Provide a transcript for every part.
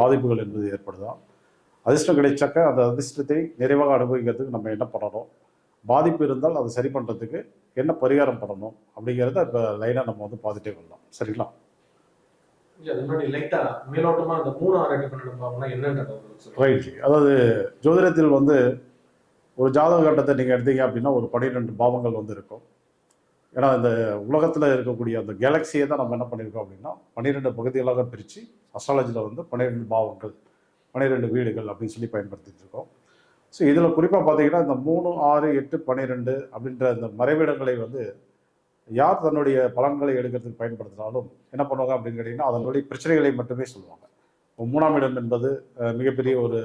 பாதிப்புகள் என்பது ஏற்படுதா அதிர்ஷ்டம் கிடைச்சாக்க அந்த அதிர்ஷ்டத்தை நிறைவாக அனுபவிக்கிறதுக்கு நம்ம என்ன பண்ணணும்? பாதிப்பு இருந்தால் அதை சரி பண்ணுறதுக்கு என்ன பரிகாரம் பண்ணணும்? அப்படிங்கிறத இப்போ லைனாக நம்ம வந்து பார்த்துட்டே வரலாம். சரிங்களா. ரைட் அதாவது ஜோதிடத்தில் வந்து ஒரு ஜாதக கட்டத்தை நீங்கள் எடுத்தீங்க அப்படின்னா ஒரு பன்னிரெண்டு பாவங்கள் வந்து இருக்கும். ஏன்னா இந்த உலகத்தில் இருக்கக்கூடிய அந்த கேலக்சியை தான் நம்ம என்ன பண்ணியிருக்கோம் அப்படின்னா பன்னிரெண்டு பகுதிகளாக பிரித்து அஸ்ட்ராலஜியில் வந்து பன்னிரெண்டு பாவங்கள் பன்னிரெண்டு வீடுகள் அப்படின்னு சொல்லி பயன்படுத்திட்டு இருக்கோம். ஸோ இதில் குறிப்பாக பார்த்தீங்கன்னா இந்த மூணு ஆறு எட்டு பன்னிரெண்டு அப்படின்ற இந்த மறைவிடங்களை வந்து யார் தன்னுடைய பலன்களை எடுக்கிறதுக்கு பயன்படுத்தினாலும் என்ன பண்ணுவாங்க அப்படின்னு கேட்டிங்கன்னா அதனுடைய பிரச்சனைகளை மட்டுமே சொல்லுவாங்க. மூணாம் இடம் என்பது மிகப்பெரிய ஒரு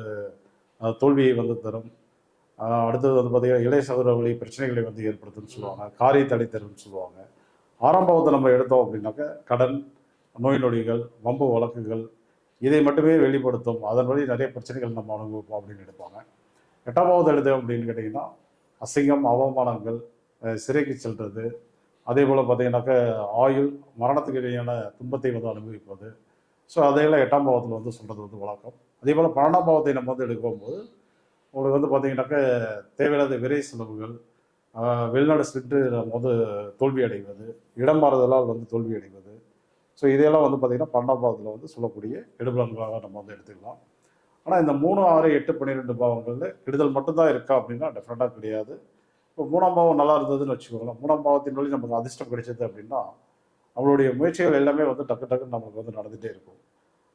தோல்வியை வந்து தரும். அடுத்தது வந்து பார்த்தீங்கன்னா இளைய சகோதர வழி பிரச்சனைகளை வந்து ஏற்படுத்தும்னு சொல்லுவாங்க. காரிய தடை சொல்லுவாங்க. ஆரம்பத்தை நம்ம எடுத்தோம் அப்படின்னாக்க கடன் நோய் நொடிகள் வம்பு வழக்குகள் இதை மட்டுமே வெளிப்படுத்தும். அதன் வழி நிறைய பிரச்சனைகள் நம்ம அனுபவிப்போம் அப்படின்னு எடுப்பாங்க. எட்டாம்பாவது பாவத்தை அப்படின்னு கேட்டிங்கன்னா அசிங்கம் அவமானங்கள் சிறைக்கு செல்வது அதே போல் பார்த்தீங்கன்னாக்க ஆயுள் மரணத்துக்கு இடையான துன்பத்தை வந்து அனுபவிப்பது. ஸோ அதையெல்லாம் எட்டாம் பாவத்தில் வந்து சொல்கிறது வந்து வழக்கம். அதே போல் பன்னெண்டாம் பாவத்தை நம்ம வந்து எடுக்கும்போது உங்களுக்கு வந்து பார்த்தீங்கன்னாக்க தேவையில்லாத விரை செலவுகள் வெளிநாடு சென்று நம்ம வந்து தோல்வி அடைவது இடம் மாறுதலால் வந்து தோல்வி அடைவது. ஸோ இதையெல்லாம் வந்து பார்த்தீங்கன்னா பன்னெண்டாம் பாவத்தில் வந்து சொல்லக்கூடிய எடுபலன்களாக நம்ம வந்து எடுத்துக்கலாம். ஆனால் இந்த மூணு ஆறு எட்டு பன்னிரெண்டு பாவங்களில் கெடுதல் மட்டும்தான் இருக்கா அப்படின்னா டெஃபினட்டாக கிடையாது. இப்போ மூணாம் பாவம் நல்லா இருந்ததுன்னு வச்சுக்கோங்களேன். மூணாம் பாவத்தின் வழி நமக்கு அதிர்ஷ்டம் கிடைச்சது அப்படின்னா நம்மளுடைய முயற்சிகள் எல்லாமே வந்து டக்கு டக்குன்னு நமக்கு வந்து நடந்துகிட்டே இருக்கும்.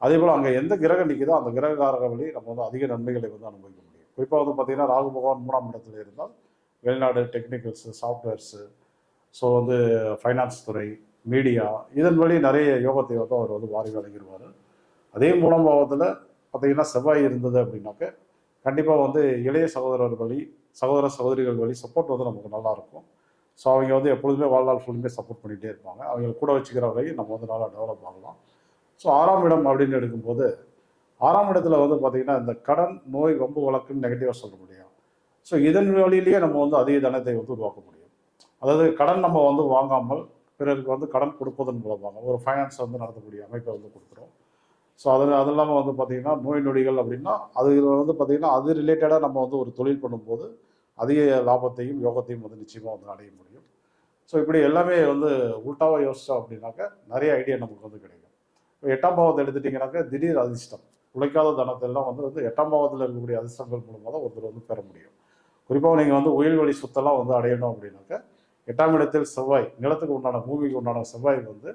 அதே போல் அங்கே எந்த கிரகம் நிற்கிதோ அந்த கிரகக்காரக வழி நம்ம வந்து அதிக நன்மைகளை வந்து அனுபவிக்கும் குறிப்பாக வந்து பார்த்தீங்கன்னா ராகு பகவான் மூணாம் இடத்துல இருந்தால் வெளிநாடு டெக்னிக்கல்ஸு சாஃப்ட்வேர்ஸு ஸோ வந்து ஃபைனான்ஸ் துறை மீடியா இதன் வழி நிறைய யோகத்தை வந்து அவர் வந்து வாரி வழங்கிடுவார். அதே மூணாம் பாவத்தில் பார்த்தீங்கன்னா செவ்வாய் இருந்தது அப்படின்னாக்க கண்டிப்பாக வந்து இளைய சகோதரர் வழி சகோதர சகோதரிகள் வழி சப்போர்ட் வந்து நமக்கு நல்லாயிருக்கும் ஸோ அவங்க வந்து எப்பொழுதுமே வாழ்நாள் ஃபுல்லுமே சப்போர்ட் பண்ணிகிட்டே இருப்பாங்க. அவங்க கூட வச்சுக்கிற வரையும் நம்ம வந்து நல்லா டெவலப் ஆகலாம். ஸோ ஆறாம் இடம் அப்படின்னு எடுக்கும்போது ஆறாம் இடத்துல வந்து பார்த்தீங்கன்னா இந்த கடன் நோய் வம்பு வழக்குன்னு நெகட்டிவாக சொல்ல முடியும். ஸோ இதன் வழியிலேயே நம்ம வந்து அதிக தனத்தை வந்து உருவாக்க முடியும். அதாவது கடன் நம்ம வந்து வாங்காமல் பிறருக்கு வந்து கடன் கொடுப்பதன் மூலமாக ஒரு ஃபைனான்ஸ் வந்து நடத்தக்கூடிய அமைப்பை வந்து கொடுக்குறோம். ஸோ அதில் அது இல்லாமல் வந்து பார்த்திங்கன்னா நோய் நொடிகள் அப்படின்னா அது வந்து பார்த்திங்கன்னா அது ரிலேட்டடாக நம்ம வந்து ஒரு தொழில் பண்ணும்போது அதிக லாபத்தையும் யோகத்தையும் வந்து நிச்சயமாக வந்து அடைய முடியும். ஸோ இப்படி எல்லாமே வந்து உல்ட்டாவாக யோசித்தோம் அப்படின்னாக்க நிறைய ஐடியா நமக்கு வந்து கிடைக்கும். இப்போ எட்டாம் பாவத்தை எடுத்துட்டிங்கனாக்க திடீர் அதிர்ஷ்டம். உழைக்காத தனத்தெல்லாம் வந்து வந்து எட்டாம் பாவத்தில் இருக்கக்கூடிய அதிர்ஷ்டங்கள் மூலமாக தான் ஒருத்தர் வந்து பெற முடியும். குறிப்பாக நீங்கள் வந்து உயிர் வழி சொத்தெல்லாம் வந்து அடையணும் அப்படின்னாக்க எட்டாம் இடத்தில் செவ்வாய் நிலத்துக்கு உண்டான பூமிக்கு உண்டான செவ்வாய் வந்து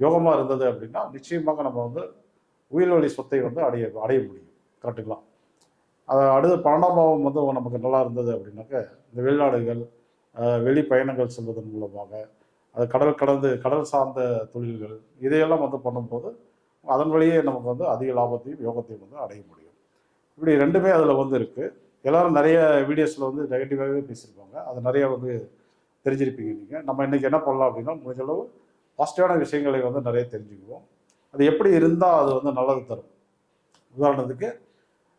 யோகமாக இருந்தது அப்படின்னா நிச்சயமாக நம்ம வந்து உயிர் வழி சொத்தை வந்து அடைய அடைய முடியும். கரெக்டுங்களா அதை அடுத்து பன்னெண்டாம் பாவம் வந்து நமக்கு நல்லா இருந்தது அப்படின்னாக்க இந்த வெளிநாடுகள் வெளி பயணங்கள் செல்வதன் மூலமாக அது கடல் கடந்து கடல் சார்ந்த தொழில்கள் இதையெல்லாம் வந்து பண்ணும்போது அதன் வழியே நமக்கு வந்து அதிக லாபத்தையும் யோகத்தையும் வந்து அடைய முடியும். இப்படி ரெண்டுமே அதில் வந்து இருக்குது எல்லோரும் நிறைய வீடியோஸில் வந்து நெகட்டிவாகவே பேசியிருப்பாங்க. அது நிறைய வந்து தெரிஞ்சிருப்பீங்க நீங்கள் நம்ம இன்றைக்கி என்ன பண்ணலாம் அப்படின்னா முடிஞ்ச அளவு பாசிட்டிவான விஷயங்களை வந்து நிறைய தெரிஞ்சுக்குவோம். அது எப்படி இருந்தால் அது வந்து நல்லது தரும். உதாரணத்துக்கு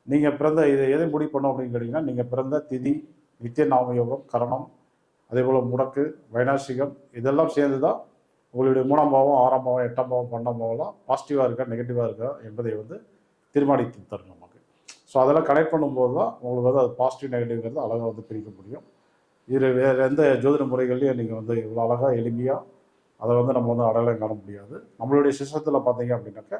நீங்கள் பிறந்த இதை எதை முடிவு பண்ணோம் அப்படின்னு கேட்டிங்கன்னா நீங்கள் பிறந்த திதி நித்திய நாமயோகம் கரணம் அதே போல் முடக்கு வைனாசிகம் இதெல்லாம் சேர்ந்து தான் உங்களுடைய மூணாம் பாவம் ஆறாம் பாவம் எட்டாம் பாவம் பன்னெண்டாம் பாவம்லாம் பாசிட்டிவாக இருக்கா நெகட்டிவாக இருக்கா என்பதை வந்து தீர்மானித்து தரும் நமக்கு. ஸோ அதெல்லாம் கனெக்ட் பண்ணும்போது தான் உங்களுக்கு வந்து அது பாசிட்டிவ் நெகட்டிவ்ங்கிறது அழகாக வந்து பிரிக்க முடியும். இது வேறு எந்த ஜோதிட முறைகள்லையும் நீங்கள் வந்து இவ்வளோ அழகாக எளிமையாக அதை வந்து நம்ம வந்து அடையாளம் காண முடியாது. நம்மளுடைய சிஸ்டத்தில் பார்த்தீங்க அப்படின்னாக்க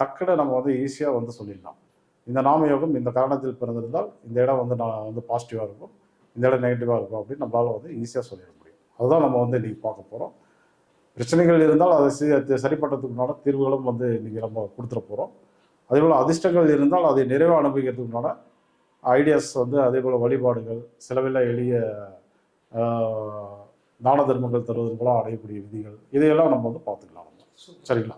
டக்குன்னு நம்ம வந்து ஈஸியாக வந்து சொல்லிடலாம். இந்த நாமயோகம் இந்த காரணத்தில் பிறந்திருந்தால் இந்த இடம் வந்து நான் வந்து பாசிட்டிவாக இருக்கும் இந்த இடம் நெகட்டிவாக இருக்கும் அப்படின்னு நம்மளால் வந்து ஈஸியாக சொல்லிட முடியும். அதுதான் நம்ம வந்து இன்றைக்கி பார்க்க போகிறோம் பிரச்சனைகள் இருந்தால் அதை சரி பண்ணுறதுக்குண்டான தீர்வுகளும் வந்து இன்றைக்கி நம்ம கொடுத்துட போகிறோம் அதே போல் அதிர்ஷ்டங்கள் இருந்தால் அதை நிறைவாக அனுபவிக்கிறதுக்குண்டான ஐடியாஸ் வந்து அதே போல் வழிபாடுகள் செலவில்லா எளிய தான தர்மங்கள் தருவதன் மூலம் அடையக்கூடிய விதிகள் இதையெல்லாம் நம்ம வந்து பார்த்துக்கலாம் நம்ம. சரிங்களா?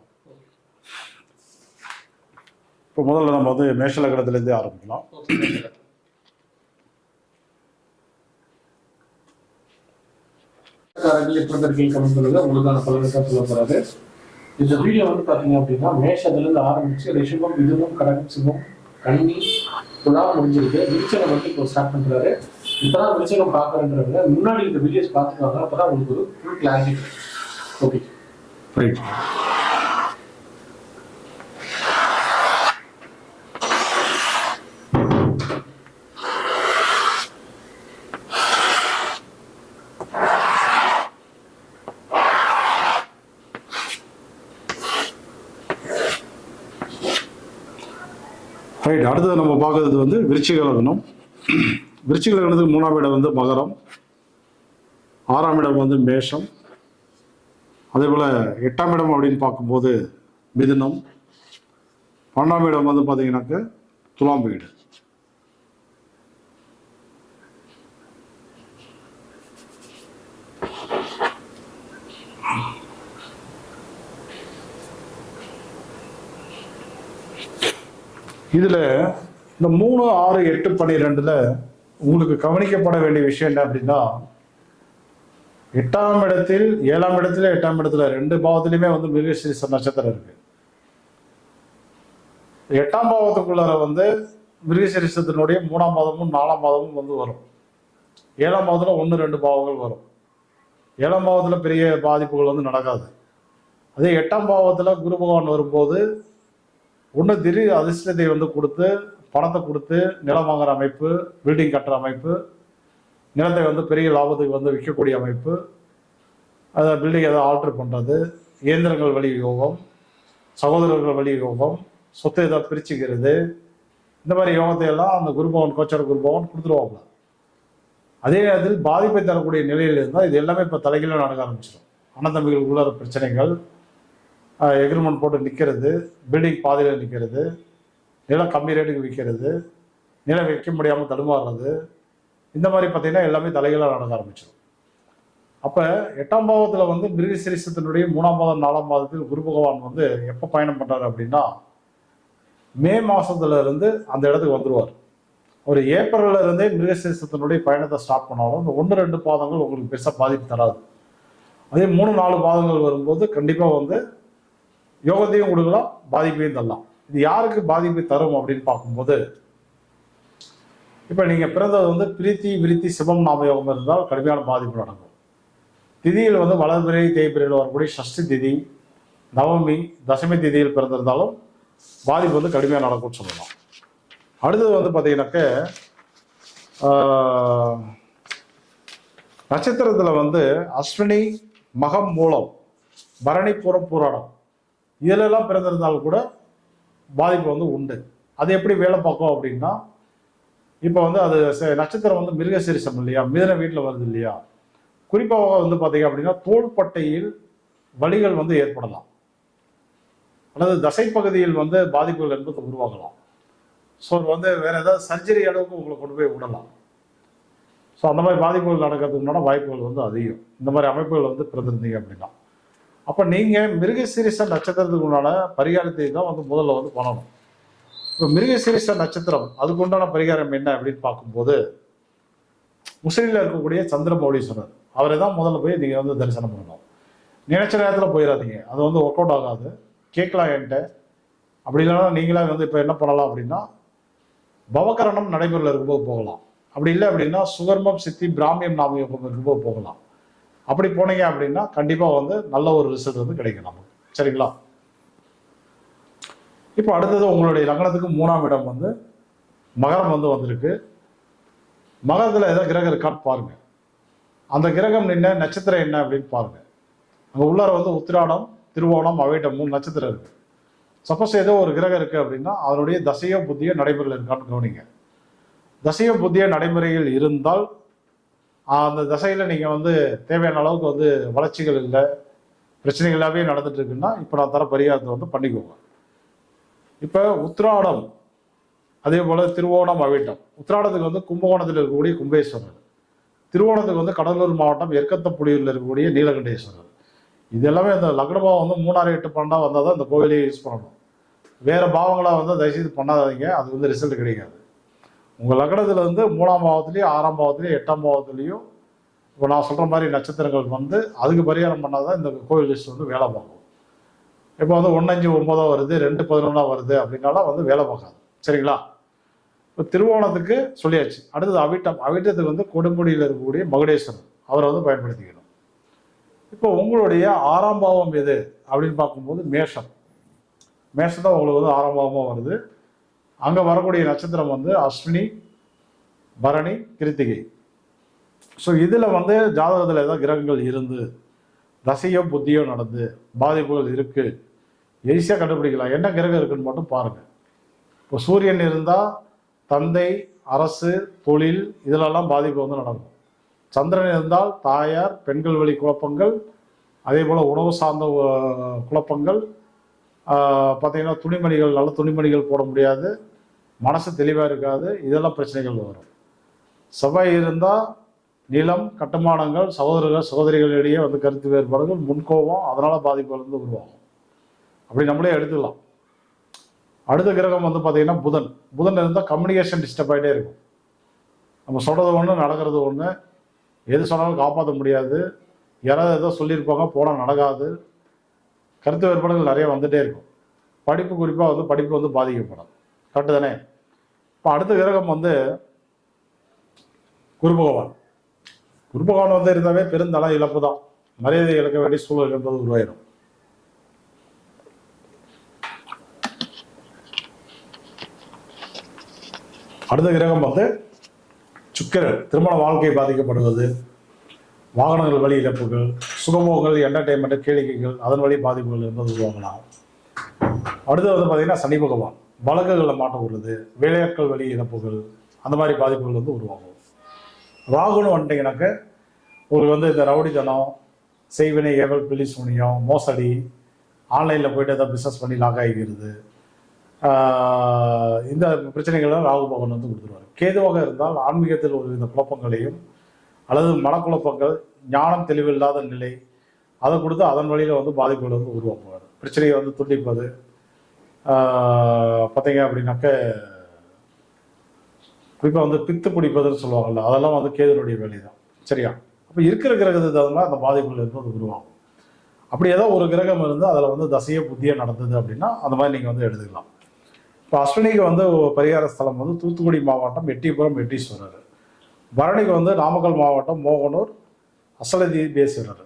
இப்போ முதல்ல நம்ம வந்து மேஷ லக்னத்திலேருந்தே ஆரம்பிக்கலாம். ஓகே காரர்கள் கமெண்ட் பண்ணுங்க. உங்களுக்கான பலனுக்கு சொல்ல போறாரு இந்த வீடியோ வந்து பாத்தீங்க அப்படின்னா மேஷத்துலேருந்து ஆரம்பிச்சு ரிஷபம் மிதுனம் கடகம் சிவம் கன்னி துலா முடிஞ்சிருக்கு. விருச்சகம் வந்து இப்போ ஸ்டார்ட் பண்றாரு. இப்பதான் விருச்சகம் பாக்குறன்றவங்க முன்னாடி இந்த வீடியோஸ் பார்த்துக்காங்க அப்பதான் உங்களுக்கு ஒரு ஃபுல் கிளாரிட்டி ஓகே ரைட் அடுத்தது நம்ம பார்க்கறது வந்து விருச்சிக லக்னம். விருச்சிக லக்னத்துக்கு மூணாம் இடம் வந்து மகரம். ஆறாம் இடம் வந்து மேஷம். அதே போல் எட்டாம் இடம் அப்படின்னு பார்க்கும்போது மிதுனம். பன்னெண்டாம் இடம் வந்து பார்த்தீங்கன்னாக்க துலாம் வீடு. இதில் இந்த மூணு ஆறு எட்டு பன்னிரெண்டில் உங்களுக்கு கவனிக்கப்பட வேண்டிய விஷயம் என்ன அப்படின்னா எட்டாம் இடத்தில் ஏழாம் இடத்துல எட்டாம் இடத்துல ரெண்டு பாவத்திலையுமே வந்து மிருகசீச நட்சத்திரம் இருக்கு. எட்டாம் பாவத்துக்குள்ளார வந்து மிருகசீரிசத்தினுடைய மூணாம் பாதமும் நாலாம் பாதமும் வந்து வரும். ஏழாம் பாவத்தில் ஒன்று ரெண்டு பாவங்கள் வரும். ஏழாம் பாவத்தில் பெரிய பாதிப்புகள் வந்து நடக்காது. அதே எட்டாம் பாவத்தில் குரு பகவான் வரும்போது ஒன்று திடீர் அதிர்ஷ்டத்தை வந்து கொடுத்து பணத்தை கொடுத்து நிலம் வாங்குற அமைப்பு பில்டிங் கட்டுற அமைப்பு நிலத்தை வந்து பெரிய லாபத்துக்கு வந்து விற்கக்கூடிய அமைப்பு அதை பில்டிங் எதாவது ஆல்ட்ரு பண்ணுறது இயந்திரங்கள் வழி யோகம் சகோதரர்கள் வழி யோகம் சொத்தை எதாவது பிரிச்சுக்கிறது இந்த மாதிரி யோகத்தை எல்லாம் அந்த குருபவன் கோச்சர குருபவன் கொடுத்துருவாங்க அதே நேரத்தில் பாதிப்பை தரக்கூடிய நிலையில் இருந்தால் இது எல்லாமே இப்போ தலைகீழ நடக்க ஆரம்பிச்சிடும். அண்ணன் பிரச்சனைகள் எக்ரிமெண்ட் போட்டு நிற்கிறது பில்டிங் பாதியில் நிற்கிறது நிலம் கம்மி ரேட்டுக்கு விற்கிறது நிலம் விற்க முடியாமல் தடுமாறுறது இந்த மாதிரி பார்த்திங்கன்னா எல்லாமே தலைகளாக நடக்க ஆரம்பிச்சிடும். அப்போ எட்டாம் பாவத்தில் வந்து மிருகசிரிசத்தினுடைய மூணாம் மாதம் நாலாம் மாதத்தில் குரு பகவான் வந்து எப்போ பயணம் பண்ணுறாரு அப்படின்னா மே மாதத்துலேருந்து அந்த இடத்துக்கு வந்துடுவார் ஒரு ஏப்ரல்ல இருந்தே பயணத்தை ஸ்டார்ட் பண்ணாலும் இந்த ஒன்று ரெண்டு பாதங்கள் உங்களுக்கு பெருசாக பாதிப்பு தராது. அதே மூணு நாலு பாதங்கள் வரும்போது கண்டிப்பாக வந்து யோகத்தையும் கொடுக்கலாம் பாதிப்பையும் தரலாம். இது யாருக்கு பாதிப்பு தரும் அப்படின்னு பார்க்கும்போது இப்போ நீங்கள் பிறந்தது வந்து பிரீத்தி விருத்தி சிவம் நாம யோகம் இருந்தால் கடுமையான பாதிப்பு நடக்கும். திதியில் வந்து வளர்பிறை தேய்பிரையில் வரக்கூடிய ஷஷ்டி திதி நவமி தசமி திதியில் பிறந்திருந்தாலும் பாதிப்பு வந்து கடுமையாக நடக்கும்னு சொல்லலாம். அடுத்தது வந்து பார்த்தீங்கன்னாக்க நட்சத்திரத்தில் வந்து அஸ்வினி மகம் மூலம் பரணி புறம் புராணம் இதிலெல்லாம் பிறந்திருந்தாலும் கூட பாதிப்பு வந்து உண்டு. அது எப்படி வேலை பார்க்கும் அப்படின்னா இப்போ வந்து அது நட்சத்திரம் வந்து மிருகசீரிசம் இல்லையா? மிதன வீட்டில் வருது இல்லையா? குறிப்பாக வந்து பார்த்தீங்க அப்படின்னா தோள்பட்டையில் வலிகள் வந்து ஏற்படலாம். அல்லது தசைப்பகுதியில் வந்து பாதிப்புகள் என்பது உருவாகலாம். ஸோ வந்து வேற ஏதாவது சர்ஜரி அளவுக்கு உங்களை கொண்டு போய் விடலாம். ஸோ அந்த மாதிரி பாதிப்புகள் நடக்கிறதுக்கு முன்னாடி வாய்ப்புகள் வந்து அதிகம். இந்த மாதிரி அமைப்புகள் வந்து பிறந்திருந்தீங்க அப்படின்னா. அப்போ நீங்கள் மிருகசீரிச நட்சத்திரத்துக்கு உண்டான பரிகாரத்தை தான் வந்து முதல்ல வந்து பண்ணணும். இப்போ மிருகசீரிச நட்சத்திரம் அதுக்கு உண்டான பரிகாரம் என்ன அப்படின்னு பார்க்கும்போது முஸ்லீமில் இருக்கக்கூடிய சந்திரமௌலீஸ்வரர் அவரை தான் முதல்ல போய் நீங்கள் வந்து தரிசனம் பண்ணணும். நினைச்ச நேரத்தில் போயிடாதீங்க அது வந்து ஒர்க் அவுட் ஆகாது. கேட்கலாம் என்கிட்ட. அப்படி இல்லைன்னா நீங்களே வந்து இப்போ என்ன பண்ணலாம் அப்படின்னா பவகரணம் நடைமுறையில் இருக்கும்போது போகலாம். அப்படி இல்லை அப்படின்னா சுகர்மம் சித்தி பிராமியம் நாமயோகம் இருக்கும்போது போகலாம். அப்படி போனீங்க அப்படின்னா கண்டிப்பாக வந்து நல்ல ஒரு ரிசல்ட் வந்து கிடைக்கும் நமக்கு. சரிங்களா? இப்போ அடுத்தது உங்களுடைய லக்னத்துக்கு மூணாம் இடம் வந்து மகரம் வந்து வந்திருக்கு. மகரத்தில் ஏதோ கிரகம் இருக்கான்னு பாருங்க. அந்த கிரகம் என்ன நட்சத்திரம் என்ன அப்படின்னு பாருங்க. அங்கே உள்ளார வந்து உத்திராடம் திருவோணம் அவைட்டம் மூணு நட்சத்திரம் இருக்கு. சப்போஸ் ஏதோ ஒரு கிரகம் இருக்கு அப்படின்னா அதனுடைய தசையோ புத்தியோ நடைமுறையில் இருக்கான்னு கவனிங்க. தசையோ புத்திய நடைமுறையில் இருந்தால் அந்த திசையில் நீங்கள் வந்து தேவையான அளவுக்கு வந்து வளர்ச்சிகள் இல்லை பிரச்சனைகளாகவே நடந்துட்டு இருக்குன்னா இப்போ நான் தர பரிகாரத்தை வந்து பண்ணிக்கோங்க. இப்போ உத்ராடம் அதே போல் திருவோணம் அவிட்டம். உத்திராடத்துக்கு வந்து கும்பகோணத்தில் இருக்கக்கூடிய கும்பேஸ்வரர். திருவோணத்துக்கு வந்து கடலூர் மாவட்டம் எர்க்கத்தப்புடியூரில் இருக்கக்கூடிய நீலகண்டேஸ்வரர். இது எல்லாமே இந்த லக்னபாவம் வந்து மூணாறு எட்டு பன்னெண்டாக வந்தால் தான் இந்த கோவிலையே யூஸ் பண்ணணும். வேறு பாவங்களாக வந்து தயவுசெய்து பண்ணாதீங்க. அது வந்து ரிசல்ட் கிடைக்காது. உங்கள் லக்னத்தில் வந்து மூணாம் பாவத்துலேயும் ஆறாம் பாவத்துலேயும் எட்டாம் பாவத்துலேயும் இப்போ நான் சொல்கிற மாதிரி நட்சத்திரங்கள் வந்து அதுக்கு பரிகாரம் பண்ணால் தான் இந்த கோவில் லிஸ்ட் வந்து வேலை பார்க்கும். இப்போ வந்து ஒன்னஞ்சு ஒன்பதா வருது ரெண்டு பதினொன்றா வருது அப்படின்னாலும் வந்து வேலை பார்க்காது. சரிங்களா? இப்போ திருவோணத்துக்கு சொல்லியாச்சு. அடுத்தது அவிட்டம். அவிட்டத்துக்கு வந்து கொடுமுடியில் இருக்கக்கூடிய மகுடேஸ்வரன் அவரை வந்து பயன்படுத்திக்கணும். இப்போ உங்களுடைய ஆறாம் பாவம் எது அப்படின்னு பார்க்கும்போது மேஷம். மேஷம் தான் உங்களுக்கு வந்து ஆறாம் பாவமாக வருது. அங்கே வரக்கூடிய நட்சத்திரம் வந்து அஸ்வினி பரணி கிருத்திகை. ஸோ இதில் வந்து ஜாதகத்தில் ஏதாவது கிரகங்கள் இருந்து தசையோ புத்தியோ நடந்து பாதிப்புகள் இருக்குது ஈஸியாக கண்டுபிடிக்கலாம். என்ன கிரகம் இருக்குன்னு மட்டும் பாருங்கள் இப்போ சூரியன் இருந்தால் தந்தை அரசு தொழில் இதிலெல்லாம் பாதிப்பு வந்து நடக்கும். சந்திரன் இருந்தால் தாயார் பெண்கள் வழி குழப்பங்கள் அதே போல் உணவு சார்ந்த குழப்பங்கள் பார்த்திங்கன்னா துணிமணிகள் நல்ல துணிமணிகள் போட முடியாது. மனசு தெளிவாக இருக்காது இதெல்லாம் பிரச்சனைகள் வரும். செவ்வாய் இருந்தால் நிலம் கட்டுமானங்கள் சகோதரர்கள் சகோதரிகளிடையே வந்து கருத்து வேறுபாடுகள் முன்கோபம் அதனால் பாதிப்புகள் வந்து உருவாகும். அப்படி நம்மளே எடுத்துக்கலாம். அடுத்த கிரகம் வந்து பார்த்தீங்கன்னா புதன். புதன் இருந்தால் கம்யூனிகேஷன் டிஸ்டர்ப் ஆகிட்டே இருக்கும். நம்ம சொல்கிறது ஒன்று நடக்கிறது ஒன்று எது சொன்னாலும் காப்பாற்ற முடியாது. யாராவது ஏதோ சொல்லியிருப்பாங்க போனால் நடக்காது. கருத்து வேறுபாடுகள் நிறைய வந்துகிட்டே இருக்கும். படிப்பு குறிப்பாக வந்து படிப்பு வந்து பாதிக்கப்படும். கரெக்டு தானே? இப்போ அடுத்த கிரகம் வந்து குரு பகவான் குரு பகவான் வந்து இருந்தாவே பெருந்தள இழப்பு தான் மரியாதை இழக்க வேண்டிய சூழல் என்பது உருவாயிரும். அடுத்த கிரகம் வந்து சுக்கிரன் திருமண வாழ்க்கை பாதிக்கப்படுவது வாகனங்கள் வழி இழப்புகள் சுகமோகங்கள் என்டர்டைன்மெண்ட் கேளிக்கைகள் அதன் வழி பாதிப்புகள் என்பது உருவாகலாம். அடுத்து வந்து பார்த்தீங்கன்னா சனி பகவான். வழக்குகளில் மாட்ட வருது வேலையாட்கள் வழி இழப்புகள் அந்த மாதிரி பாதிப்புகள் வந்து உருவாகும். ராகுன்னு வந்துட்டீங்கன்னாக்க உங்களுக்கு வந்து இந்த ரவுடித்தனம் செய்வினை ஏவல் பில்லி சூனியம் மோசடி ஆன்லைனில் போயிட்டு ஏதாவது பிஸ்னஸ் பண்ணி லாக் ஆகிக்கிறது. இந்த பிரச்சனைகள்லாம் ராகு பகவான் வந்து கொடுத்துருவார். கேதுவாக இருந்தால் ஆன்மீகத்தில் ஒரு வித குழப்பங்களையும் அல்லது மனக்குழப்பங்கள் ஞானம் தெளிவில்லாத நிலை அதை கொடுத்து அதன் வழியில் வந்து பாதிப்புகள் வந்து உருவாக்குவார். பிரச்சனையை வந்து துண்டிப்பது பார்த்தீங்க அப்படின்னாக்க குறிப்பாக வந்து பித்து பிடிப்பதுன்னு சொல்லுவாங்கல்ல அதெல்லாம் வந்து கேதுனுடைய வேலை தான் சரியா? அப்போ இருக்கிற கிரகத்துக்கு தகுந்த அந்த பாதிப்புகள் என்பது உருவாகும். அப்படி ஏதோ ஒரு கிரகம் இருந்து அதில் வந்து தசைய புத்தியே நடந்தது அப்படின்னா அந்த மாதிரி நீங்கள் வந்து எடுத்துக்கலாம் இப்போ அஸ்வினிக்கு வந்து பரிகார ஸ்தலம் வந்து தூத்துக்குடி மாவட்டம் எட்டிபுரம் எட்டீஸ்வரர் பரணிக்கு வந்து நாமக்கல் மாவட்டம் மோகனூர் அசலதி பேசுகிறார்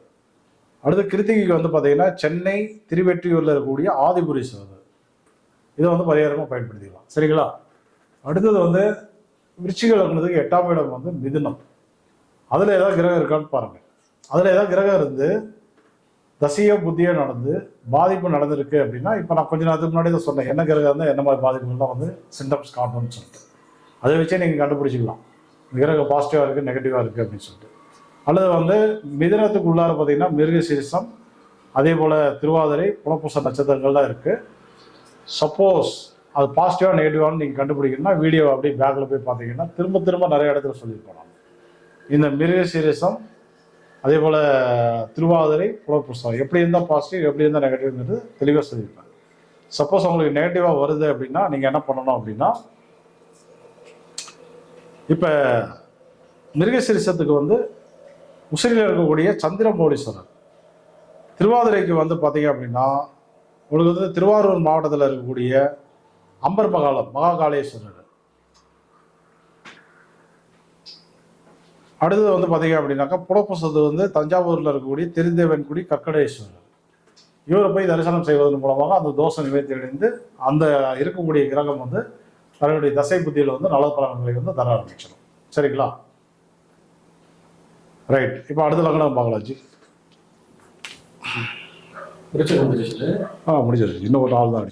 அடுத்து கிருத்திகைக்கு வந்து பார்த்தீங்கன்னா சென்னை திருவெற்றியூரில் இருக்கக்கூடிய ஆதிபுரீஸ்வரர். இதை வந்து பரிகாரமாக பயன்படுத்திக்கலாம். சரிங்களா? அடுத்தது வந்து விருச்சிக லக்னத்துக்கு எட்டாம் இடம் வந்து மிதுனம். அதில் ஏதாவது கிரகம் இருக்கான்னு பாருங்கள் அதில் ஏதாவது கிரகம் இருந்து தசையோ புத்தியோ நடந்து பாதிப்பு நடந்திருக்கு அப்படின்னா இப்போ நான் கொஞ்ச நேரத்துக்கு முன்னாடி தான் சொன்னேன். என்ன கிரகம் இருந்தால் என்ன மாதிரி பாதிப்புகள்லாம் வந்து சிம்டம்ஸ் காட்டணும்னு சொல்லிட்டு. அதை வச்சே நீங்கள் கண்டுபிடிச்சிக்கலாம். கிரகம் பாசிட்டிவாக இருக்குது நெகட்டிவாக இருக்குது அப்படின்னு சொல்லிட்டு. அல்லது வந்து மிதனத்துக்கு உள்ளார பார்த்தீங்கன்னா மிருகசீரிசம் அதே போல் திருவாதிரை புலப்பூச நட்சத்திரங்கள்லாம் இருக்குது சப்போஸ் அது பாசிட்டிவாக நெகட்டிவானு நீங்கள் கண்டுபிடிக்கணும்னா வீடியோ அப்படியே பேக்கில் போய் பார்த்தீங்கன்னா திரும்ப திரும்ப நிறைய இடத்துல சொல்லியிருப்போம் நான் இந்த மிருக சீரிசம் அதே போல் திருவாதிரை புலப்புஸ்தகம் எப்படி இருந்தால் பாசிட்டிவ் எப்படி இருந்தால் நெகட்டிவ்ங்கிறது தெளிவாக சொல்லியிருப்பேன் சப்போஸ் உங்களுக்கு நெகட்டிவாக வருது அப்படின்னா நீங்கள் என்ன பண்ணணும் அப்படின்னா இப்போ மிருகசீரிசத்துக்கு வந்து உசிரியில் இருக்கக்கூடிய சந்திரமோடீஸ்வரர் திருவாதிரைக்கு வந்து பார்த்தீங்க அப்படின்னா உங்களுக்கு வந்து திருவாரூர் மாவட்டத்தில் இருக்கக்கூடிய அம்பர் மகாலம் மகாகாலேஸ்வரர் அடுத்தது வந்து பார்த்தீங்க அப்படின்னாக்கா புலப்பூசத்து வந்து தஞ்சாவூரில் இருக்கக்கூடிய திருதேவன்குடி கக்கடேஸ்வரர் இவரை போய் தரிசனம் செய்வதன் மூலமாக அந்த தோஷம் நிவர்த்தி அடைந்து அந்த இருக்கக்கூடிய கிரகம் வந்து தன்னுடைய தசை புத்தியில் வந்து நல்ல பலன்களை வந்து தர ஆரம்பிச்சிடும். சரிங்களா? ரைட். இப்போ அடுத்த லக்னம் பார்க்கலாம் ஜி. முடிச்சிருச்சு ஆ முடிச்சிருச்சு இன்னும் ஒரு நாள் தான்